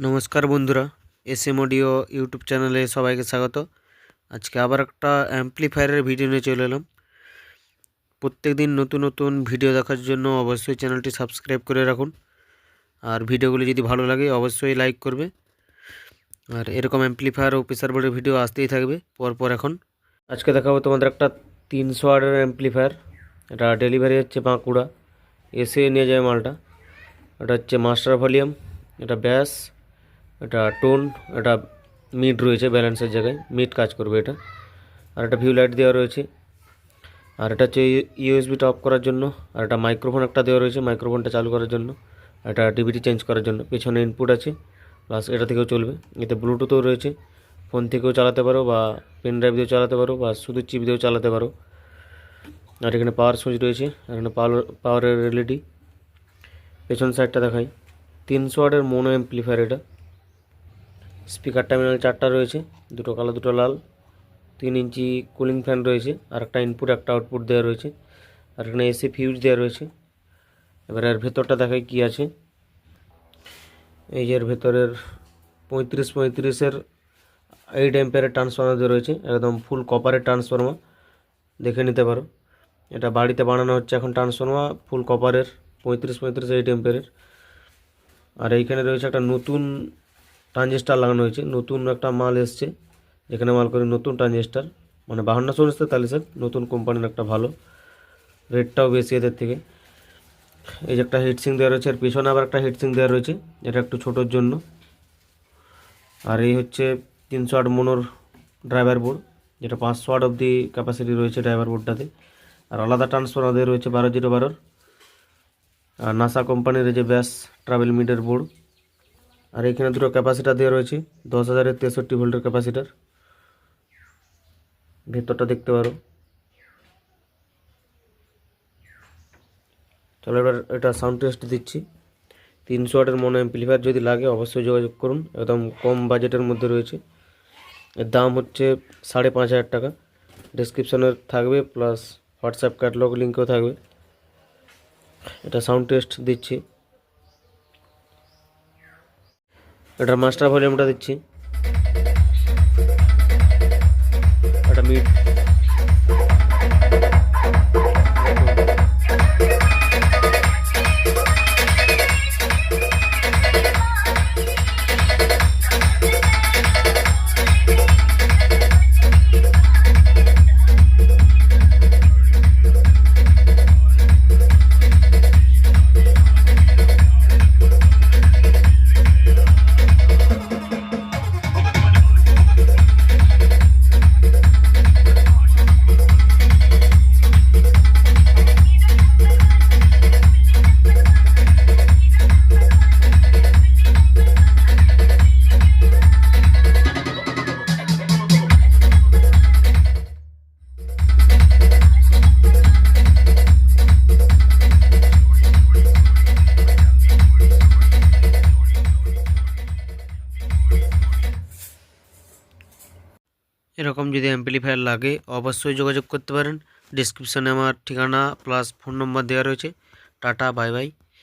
নমস্কার বন্ধুরা S M audio YouTube চ্যানেলে সবাইকে স্বাগত। আজকে আবার একটা অ্যাম্পলিফায়ারের ভিডিও নিয়ে চলে এলাম। প্রত্যেক দিন নতুন নতুন ভিডিও দেখার জন্য অবশ্যই চ্যানেলটি সাবস্ক্রাইব করে রাখুন। আর ভিডিওগুলি যদি ভালো লাগে, অবশ্যই লাইক করবে। আর এরকম অ্যাম্পলিফায়ার ও প্রেসার বোর্ডের ভিডিও আসতেই থাকবে, পরপর এখন। আজকে দেখাবো তোমাদের একটা তিনশো ওয়াটের অ্যাম্পলিফায়ার। এটা ডেলিভারি হচ্ছে বাঁকুড়া। এসে নিয়ে যায় মালটা। এটা হচ্ছে মাস্টার ভলিউম। এটা ব্যাস। এটা টোন, এটা মিড রয়েছে ব্যালেন্সের জায়গায় মিড কাজ করবে এটা। আর একটা ভিউ লাইট দেওয়া রয়েছে। আর এটা হচ্ছে ইউএসবিটা অফ করার জন্য, আর একটা মাইক্রোফোন একটা দেওয়া রয়েছে মাইক্রোফোনটা চালু করার জন্য একটা ডিভিডি চেঞ্জ করার জন্য। পেছনে ইনপুট আছে প্লাস এটা থেকেও চলবে। এতে ব্লুটুথও রয়েছে ফোন থেকেও চালাতে পারো বা পেন ড্রাইভ দিয়েও চালাতে পারো বা শুধু চিপ দিয়েও চালাতে পারো। আর এখানে পাওয়ার সুইচ রয়েছে, আর এখানে পাওয়ার পাওয়ারের এলইডি পেছন সাইডটা দেখাই। তিনশো ওয়াটের মোনো অ্যাম্পলিফায়ার এটা। স্পিকার টার্মিনাল চারটা রয়েছে, দুটো কালো, দুটো লাল, তিন ইঞ্চি কুলিং ফ্যান রয়েছে আর একটা ইনপুট একটা আউটপুট দেওয়া রয়েছে, আর এখানে এসি ফিউজ দেওয়া রয়েছে। এবার এর ভেতরটা দেখাই কি আছে। এই যে এর ভেতরের পঁয়ত্রিশ পঁয়ত্রিশের এইট অ্যাম্পিয়ারের ট্রান্সফর্মার দেওয়া রয়েছে, একদম ফুল কপারের ট্রান্সফর্মার দেখে নিতে পারো। এটা বাড়িতে বানানো হচ্ছে এখন ট্রান্সফর্মার ফুল কপারের পঁয়ত্রিশ পঁয়ত্রিশ এইট অ্যাম্পিয়ারের আর এইখানে রয়েছে একটা নতুন ট্রানজিস্টার লাগানো হয়েছে। নতুন একটা মাল এসছে। যেখানে মাল করে নতুন ট্রানজিস্টার মানে বাহান্ন চল্লিশ তেতাল্লিশের নতুন কোম্পানির একটা ভালো। রেটটাও বেশি এদের থেকে। এই যে একটা হিটসিং দেওয়া রয়েছে আর পিছনে আবার একটা হিটসিং দেওয়া রয়েছে এটা একটু ছোটোর জন্য। আর এই হচ্ছে তিনশো আট মনোর ড্রাইভার বোর্ড যেটা পাঁচশো আট অবধি ক্যাপাসিটি রয়েছে ড্রাইভার বোর্ডটাতে আর আলাদা ট্রান্সফার দেওয়া রয়েছে বারো জিরো বারোর। আর নাসা কোম্পানির যে ব্যাস ট্রাভেল মিটার বোর্ড আর এখানে দুটো ক্যাপাসিটার দেওয়া রয়েছে, দশ হাজারের তেষট্টি ভোল্টের ক্যাপাসিটার। ভেতরটা দেখতে পারো। চলো এবার এটা সাউন্ড টেস্ট দিচ্ছি। তিনশো ওয়াটের মনো অ্যাম্পলিফায়ার যদি লাগে অবশ্যই যোগাযোগ করুন, একদম কম বাজেটের মধ্যে রয়েছে। এর দাম হচ্ছে সাড়ে পাঁচ হাজার টাকা। ডিসক্রিপশানে থাকবে প্লাস হোয়াটসঅ্যাপ ক্যাটলগ লিঙ্কও থাকবে। এটা সাউন্ড টেস্ট দিচ্ছি। এটার মাস্টার ভলিউমটা দিচ্ছি। এরকম যদি অ্যাম্পলিফায়ার লাগে, অবশ্যই যোগাযোগ করতে পারেন। ডিসক্রিপশানে আমার ঠিকানা প্লাস ফোন নম্বর দেওয়া রয়েছে। Tata bye bye